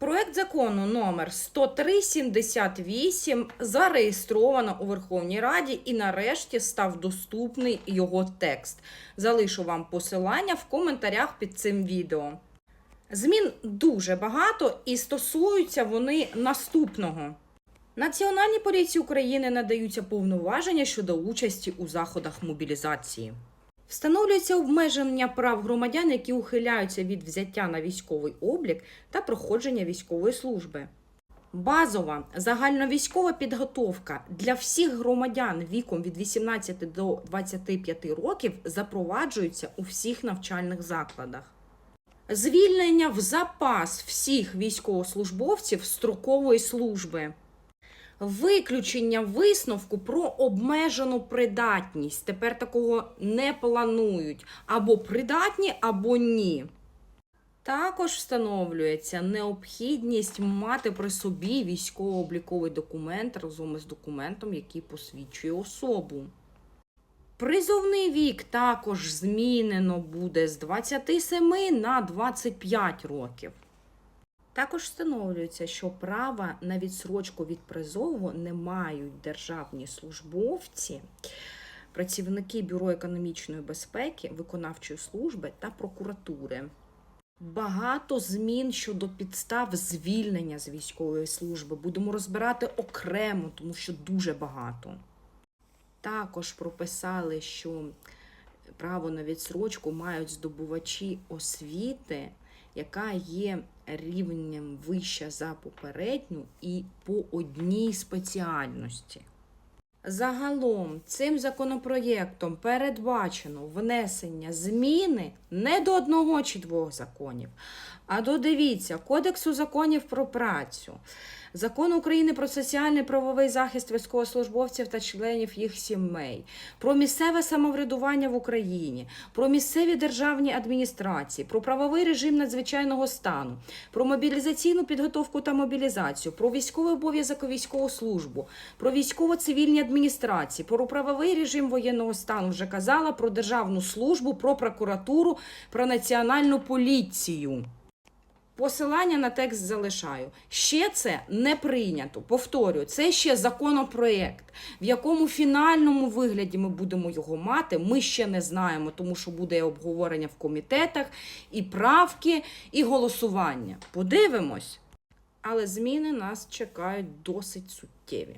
Проект закону номер 10378 зареєстровано у Верховній Раді і нарешті став доступний його текст. Залишу вам посилання в коментарях під цим відео. Змін дуже багато і стосуються вони наступного. Національній поліції України надаються повноваження щодо участі у заходах мобілізації. Встановлюється обмеження прав громадян, які ухиляються від взяття на військовий облік та проходження військової служби. Базова загальновійськова підготовка для всіх громадян віком від 18 до 25 років запроваджується у всіх навчальних закладах. Звільнення в запас всіх військовослужбовців строкової служби. Виключення висновку про обмежену придатність. Тепер такого не планують. Або придатні, або ні. Також встановлюється необхідність мати при собі військово-обліковий документ разом із документом, який посвідчує особу. Призовний вік також змінено буде з 27 на 25 років. Також встановлюється, що права на відсрочку від призову не мають державні службовці, працівники Бюро економічної безпеки, виконавчої служби та прокуратури. Багато змін щодо підстав звільнення з військової служби будемо розбирати окремо, тому що дуже багато. Також прописали, що право на відсрочку мають здобувачі освіти, яка є рівнем вища за попередню і по одній спеціальності. Загалом цим законопроєктом передбачено внесення зміни не до одного чи двох законів, а до дивіться Кодексу законів про працю, Закону України про соціальний правовий захист військовослужбовців та членів їх сімей, про місцеве самоврядування в Україні, про місцеві державні адміністрації, про правовий режим надзвичайного стану, про мобілізаційну підготовку та мобілізацію, про військовий обов'язок військову службу, про військово-цивільні адміністрації, про правовий режим воєнного стану. Вже казала про державну службу, про прокуратуру, про національну поліцію. Посилання на текст залишаю. Ще це не прийнято. Повторюю, це ще законопроєкт. В якому фінальному вигляді ми будемо його мати, ми ще не знаємо, тому що буде обговорення в комітетах, і правки, і голосування. Подивимось. Але зміни нас чекають досить суттєві.